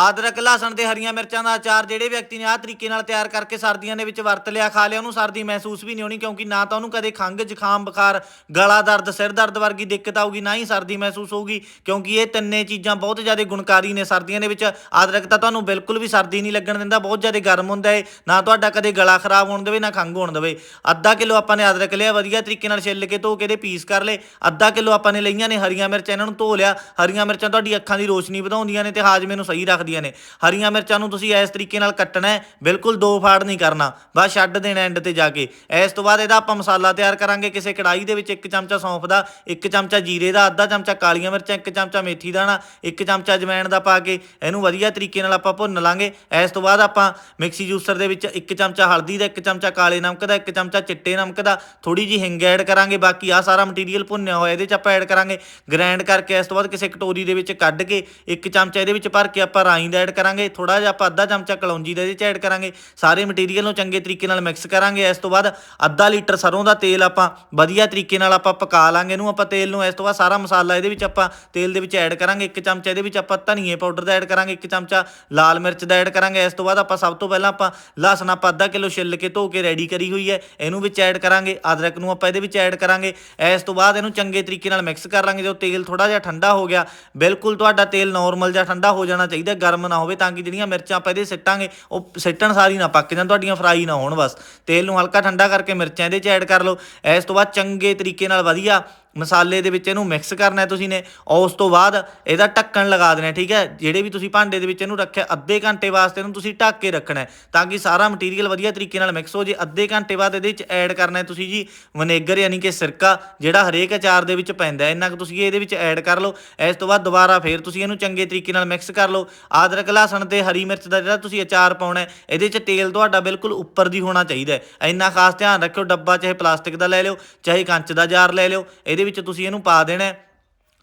ਆਦਰਕ, ਲਸਣ ਤੇ ਹਰੀਆਂ ਮਿਰਚਾਂ ਦਾ ਅਚਾਰ ਜਿਹੜੇ ਵਿਅਕਤੀ ਨੇ ਆਹ ਤਰੀਕੇ ਨਾਲ ਤਿਆਰ ਕਰਕੇ ਸਰਦੀਆਂ ਦੇ ਵਿੱਚ ਵਰਤ ਲਿਆ, ਖਾ ਲਿਆ, ਉਹਨੂੰ ਸਰਦੀ ਮਹਿਸੂਸ ਵੀ ਨਹੀਂ ਹੋਣੀ ਕਿਉਂਕਿ ਨਾ ਤਾਂ ਉਹਨੂੰ ਕਦੇ ਖੰਘ, ਜ਼ੁਕਾਮ, ਬੁਖਾਰ, ਗਲਾ ਦਰਦ, ਸਿਰ ਦਰਦ ਵਰਗੀ ਦਿੱਕਤ ਆਊਗੀ, ਨਾ ਹੀ ਸਰਦੀ ਮਹਿਸੂਸ ਹੋਊਗੀ ਕਿਉਂਕਿ ਇਹ ਤਿੰਨੇ ਚੀਜ਼ਾਂ ਬਹੁਤ ਜ਼ਿਆਦਾ ਗੁਣਕਾਰੀ ਨੇ ਸਰਦੀਆਂ ਦੇ ਵਿੱਚ। ਅਦਰਕ ਤਾਂ ਤੁਹਾਨੂੰ ਬਿਲਕੁਲ ਵੀ ਸਰਦੀ ਨਹੀਂ ਲੱਗਣ ਦਿੰਦਾ, ਬਹੁਤ ਜ਼ਿਆਦਾ ਗਰਮ ਹੁੰਦਾ ਹੈ ਨਾ ਤੁਹਾਡਾ ਕਦੇ ਗਲਾ ਖਰਾਬ ਹੋਣ ਦੇਵੇ, ਨਾ ਖੰਘ ਹੋਣ ਦੇਵੇ। ਅੱਧਾ ਕਿਲੋ ਆਪਾਂ ਨੇ ਅਦਰਕ ਲਿਆ, ਵਧੀਆ ਤਰੀਕੇ ਨਾਲ ਛਿੱਲ ਕੇ ਧੋ ਕੇ ਇਹਦੇ ਪੀਸ ਕਰ ਲਏ। ਅੱਧਾ ਕਿਲੋ ਆਪਾਂ ਨੇ ਲਈਆਂ ਨੇ ਹਰੀਆਂ ਮਿਰਚਾਂ, ਇਹਨਾਂ ਨੂੰ ਧੋ ਲਿਆ। ਹਰੀਆਂ ਮਿਰਚਾਂ ਤੁਹਾਡੀ ਅੱਖਾਂ ਦੀ ਰੋਸ਼ਨੀ ਵਧਾਉਂਦੀਆਂ ਨੇ ਤੇ ਹਾਜ਼ਮੇ ਨੂੰ ਸਹੀ ਰੱਖਦੀਆਂ ਨੇ। ਹਰੀਆਂ ਮਿਰਚਾਂ ਨੂੰ ਤੁਸੀਂ ਇਸ ਤਰੀਕੇ ਨਾਲ ਕੱਟਣਾ ਹੈ। ਬਿਲਕੁਲ ਦੋ ਫਾੜ ਨਹੀਂ ਕਰਨਾ। ਬਸ ਛੱਡ ਦੇਣਾ ਐਂਡ ਤੇ ਜਾ ਕੇ। ਇਸ ਤੋਂ ਬਾਅਦ ਇਹਦਾ ਆਪਾਂ ਮਸਾਲਾ ਤਿਆਰ ਕਰਾਂਗੇ ਕਿਸੇ ਕੜਾਈ ਦੇ ਵਿੱਚ। ਇੱਕ ਚਮਚਾ ਸੌਂਫ ਦਾ, ਇੱਕ ਚਮਚਾ ਜੀਰੇ ਦਾ, ਅੱਧਾ ਚਮਚਾ ਕਾਲੀਆਂ ਮਿਰਚਾਂ, ਇੱਕ ਚਮਚਾ ਮੇਥੀ ਦਾਣਾ, ਇੱਕ ਚਮਚਾ ਅਜਵਾਇਣ ਦਾ ਪਾ ਕੇ ਇਹਨੂੰ ਵਧੀਆ ਤਰੀਕੇ ਨਾਲ ਆਪਾਂ ਭੁੰਨ ਲਾਂਗੇ। ਇਸ ਤੋਂ ਬਾਅਦ ਆਪਾਂ ਮਿਕਸੀ ਜੂਸਰ ਦੇ ਵਿੱਚ ਇੱਕ ਚਮਚਾ ਹਲਦੀ ਦਾ, ਇੱਕ ਚਮਚਾ ਕਾਲੇ ਨਮਕ ਦਾ, ਇੱਕ ਚਮਚਾ ਚਿੱਟੇ ਨਮਕ ਦਾ ਥੋੜੀ ਜੀ ਹਿੰਗ ਐਡ ਕਰਾਂਗੇ। ਬਾਕੀ ਆ ਸਾਰਾ ਮਟੀਰੀਅਲ ਭੁੰਨਿਆ ਹੋਇਆ ਇਹਦੇ ਚ ਆਪਾਂ ਐਡ ਕਰਾਂਗੇ। ਗ੍ਰਾਈਂਡ ਕਰਕੇ ਇਸ ਤੋਂ ਬਾਅਦ ਕਿਸੇ ਕਟੋਰੀ ਦੇ ਵਿੱਚ ਕੱਢ ਕੇ ਇੱਕ ਚਮਚਾ ਇਹਦੇ ਵਿੱਚ ਭਰ ਕੇ ਆਪਾਂ ਰਾਈ ਦਾ ਐਡ ਕਰਾਂਗੇ। ਥੋੜਾ ਜਿਹਾ ਆਪਾਂ ਅੱਧਾ ਚਮਚਾ ਕਲੌਂਜੀ ਦਾ ਇਹਦੇ ਚ ਐਡ ਕਰਾਂਗੇ। ਸਾਰੇ ਮਟੀਰੀਅਲ ਨੂੰ ਚੰਗੇ ਤਰੀਕੇ ਨਾਲ ਮਿਕਸ ਕਰਾਂਗੇ। ਇਸ ਤੋਂ ਬਾਅਦ ਅੱਧਾ ਲੀਟਰ ਸਰੋਂ ਦਾ ਤੇਲ ਆਪਾਂ ਵਧੀਆ ਤਰੀਕੇ ਨਾਲ ਆਪਾਂ ਪਕਾ ਲਾਂਗੇ ਇਹਨੂੰ। ਆਪਾਂ ਤੇਲ ਨੂੰ ਇਸ ਤੋਂ ਬਾਅਦ ਸਾਰਾ ਮਸਾਲਾ ਇਹਦੇ ਵਿੱਚ ਆਪਾਂ ਤੇਲ ਦੇ ਵਿੱਚ ਐਡ ਕਰਾਂਗੇ। ਇੱਕ ਚਮਚਾ ਇਹਦੇ ਵਿੱਚ ਆਪਾਂ ਧਨੀਏ ਪਾਊਡਰ ਦਾ ਐਡ ਕਰਾਂਗੇ। ਇੱਕ ਚਮਚਾ ਲਾਲ ਮਿਰਚ ਦਾ ਐਡ ਕਰਾਂਗੇ। ਇਸ ਤੋਂ ਬਾਅਦ ਆਪਾਂ ਸਭ ਤੋਂ ਪਹਿਲਾਂ ਆਪਾਂ ਲਸਣ ਆਪਾਂ ਅੱਧਾ ਕਿਲੋ ਛਿੱਲ ਕੇ ਧੋ ਕੇ ਰੈਡੀ ਕਰੀ ਹੋਈ ਹੈ। ਇਹਨੂੰ ਵਿੱਚ ਐਡ ਕਰਾਂਗੇ। ਅਦਰਕ ਨੂੰ ਆਪਾਂ ਇਹਦੇ ਵਿੱਚ ਐਡ ਕਰਾਂਗੇ। ਇਸ ਤੋਂ ਬਾਅਦ ਇਹਨੂੰ ਚੰਗੇ ਤਰੀਕੇ ਨਾਲ ਮਿਕਸ ਕਰ ਲਾਂਗੇ। ਜਦੋਂ ਤੇਲ ਥੋੜਾ ਜਿਹਾ ਠੰਡਾ ਹੋ ਗਿਆ, ਬਿਲਕੁਲ ਤੁਹਾਡਾ ਤੇਲ ਨਾਰਮਲ ਜਿਹਾ ਠੰਡਾ ਹੋ ਜਾਣਾ ਚਾਹੀਦਾ। ਗਰਮ ਨਾ ਹੋਵੇ ਤਾਂ ਕਿ ਜਿਹੜੀਆਂ ਮਿਰਚਾਂ ਆਪਾਂ ਇਹਦੇ ਸਿੱਟਾਂਗੇ, ਉਹ ਸਿੱਟਣ ਸਾਰੀ ਨਾ ਪੱਕ ਜਾਣ, ਤੁਹਾਡੀਆਂ ਫਰਾਈ ਨਾ ਹੋਣ ਬਸ। ਤੇਲ ਨੂੰ ਹਲਕਾ ਠੰਡਾ ਕਰਕੇ ਮਿਰਚਾਂ ਇਹਦੇ 'ਚ ਐਡ ਕਰ ਲਓ। ਇਸ ਤੋਂ ਬਾਅਦ ਚੰਗੇ ਤਰੀਕੇ ਨਾਲ ਵਧੀਆ ਮਸਾਲੇ ਦੇ ਵਿੱਚ ਇਹਨੂੰ ਮਿਕਸ ਕਰਨਾ ਤੁਸੀਂ ਨੇ ਉਸ ਤੋਂ ਬਾਅਦ ਇਹਦਾ ਢੱਕਣ ਲਗਾ ਦੇਣਾ ਠੀਕ ਹੈ? ਜਿਹੜੇ ਵੀ ਤੁਸੀਂ ਭਾਂਡੇ ਦੇ ਵਿੱਚ ਇਹਨੂੰ ਰੱਖਿਆ, ਅੱਧੇ ਘੰਟੇ ਵਾਸਤੇ ਇਹਨੂੰ ਤੁਸੀਂ ਢੱਕ ਕੇ ਰੱਖਣਾ ਤਾਂ ਕਿ ਸਾਰਾ ਮਟੀਰੀਅਲ ਵਧੀਆ ਤਰੀਕੇ ਨਾਲ ਮਿਕਸ ਹੋ ਜੇ। ਅੱਧੇ ਘੰਟੇ ਬਾਅਦ ਇਹਦੇ ਵਿੱਚ ਐਡ ਕਰਨਾ ਹੈ ਤੁਸੀਂ ਜੀ ਵਿਨੇਗਰ ਯਾਨੀ ਕਿ ਸਿਰਕਾ, ਜਿਹੜਾ ਹਰੇਕ ਅਚਾਰ ਦੇ ਵਿੱਚ ਪੈਂਦਾ ਹੈ। ਇੰਨਾ ਕੁ ਤੁਸੀਂ ਇਹਦੇ ਵਿੱਚ ਐਡ ਕਰ ਲਓ। ਇਸ ਤੋਂ ਬਾਅਦ ਦੁਬਾਰਾ ਫੇਰ ਤੁਸੀਂ ਇਹਨੂੰ ਚੰਗੇ ਤਰੀਕੇ ਨਾਲ ਮਿਕਸ ਕਰ ਲਓ। ਆਦਰਕ ਲਸਣ ਤੇ ਹਰੀ ਮਿਰਚ ਦਾ ਜਿਹੜਾ ਤੁਸੀਂ ਅਚਾਰ ਪਾਉਣਾ ਹੈ, ਇਹਦੇ 'ਚ ਤੇਲ ਤੁਹਾਡਾ ਬਿਲਕੁਲ ਉੱਪਰ ਦੀ ਹੋਣਾ ਚਾਹੀਦਾ ਹੈ। ਇੰਨਾ ਖਾਸ ਧਿਆਨ ਰੱਖਿਓ, ਡੱਬਾ ਚਾਹੇ ਪਲਾਸਟਿਕ ਦਾ ਲੈ ਲਿਓ, ਚਾਹੇ ਕੰਚ ਦਾ ਜਾਰ ਲੈ ਲਿਓ। ਇਹਦੇ ਵਿੱਚ ਤੁਸੀਂ ਇਹਨੂੰ ਪਾ ਦੇਣਾ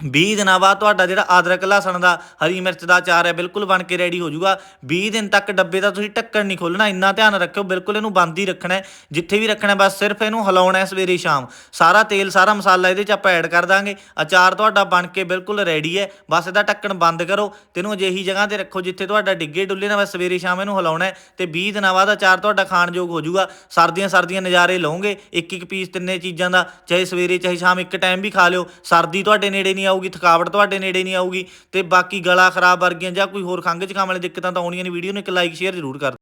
20 ਦਿਨਾਂ ਬਾਅਦ ਤੁਹਾਡਾ ਜਿਹੜਾ ਅਦਰਕ ਲਸਣ ਦਾ, ਹਰੀ ਮਿਰਚ ਦਾ ਅਚਾਰ ਹੈ, ਬਿਲਕੁਲ ਬਣ ਕੇ ਰੈਡੀ ਹੋ ਜਾਊਗਾ। 20 ਦਿਨ ਤੱਕ ਡੱਬੇ ਦਾ ਤੁਸੀਂ ਢੱਕਣ ਨਹੀਂ ਖੋਲਣਾ ਇੰਨਾ ਧਿਆਨ ਰੱਖਿਓ, ਬਿਲਕੁਲ ਇਹਨੂੰ ਬੰਦ ਹੀ ਰੱਖਣਾ ਜਿੱਥੇ ਵੀ ਰੱਖਣਾ ਬਸ ਸਿਰਫ ਇਹਨੂੰ ਹਿਲਾਉਣਾ ਸਵੇਰੇ ਸ਼ਾਮ। ਸਾਰਾ ਤੇਲ, ਸਾਰਾ ਮਸਾਲਾ ਇਹਦੇ ਚ ਆਪਾਂ ਐਡ ਕਰ ਦਾਂਗੇ। ਅਚਾਰ ਤੁਹਾਡਾ ਬਣ ਕੇ ਬਿਲਕੁਲ ਰੈਡੀ ਹੈ। ਬਸ ਇਹਦਾ ਢੱਕਣ ਬੰਦ ਕਰੋ। ਤੇ ਇਹਨੂੰ ਅਜਿਹੀ ਜਗ੍ਹਾ ਤੇ ਰੱਖੋ ਜਿੱਥੇ ਤੁਹਾਡਾ ਡਿੱਗੇ ਡੁੱਲੇ ਨਾ, ਬਸ ਸਵੇਰੇ ਸ਼ਾਮ ਇਹਨੂੰ ਹਿਲਾਉਣਾ ਹੈ। ਤੇ 20 ਦਿਨਾਂ ਬਾਅਦ ਅਚਾਰ ਤੁਹਾਡਾ ਖਾਣਯੋਗ ਹੋ ਜਾਊਗਾ। ਸਰਦੀਆਂ ਸਰਦੀਆਂ ਨਜ਼ਾਰੇ ਲਓਗੇ। ਇੱਕ ਇੱਕ ਪੀਸ ਤਿੰਨੇ ਚੀਜ਼ਾਂ ਦਾ, ਚਾਹੇ ਸਵੇਰੇ, ਚਾਹੇ ਸ਼ਾਮ, ਇੱਕ ਟਾਈਮ ਵੀ ਖਾ ਲਿਓ। ਸਰਦੀ ਤੁਹਾਡੇ ਨੇੜੇ ਨਹੀਂ ਆਊਗੀ, ਥਕਾਵਟ ਤੁਹਾਡੇ ਨੇੜੇ ਨਹੀਂ ਆਊਗੀ ਤੇ ਬਾਕੀ ਗਲਾ ਖਰਾਬ ਵਰਗੀਆਂ ਜਾਂ ਕੋਈ ਹੋਰ ਖੰਘ ਜ਼ੁਕਾਮ ਵਾਲੀਆਂ ਦਿੱਕਤਾਂ ਤਾਂ ਆਉਣੀਆਂ ਨੇ, ਵੀਡੀਓ ਨੂੰ ਇੱਕ ਲਾਈਕ ਸ਼ੇਅਰ ਜ਼ਰੂਰ ਕਰ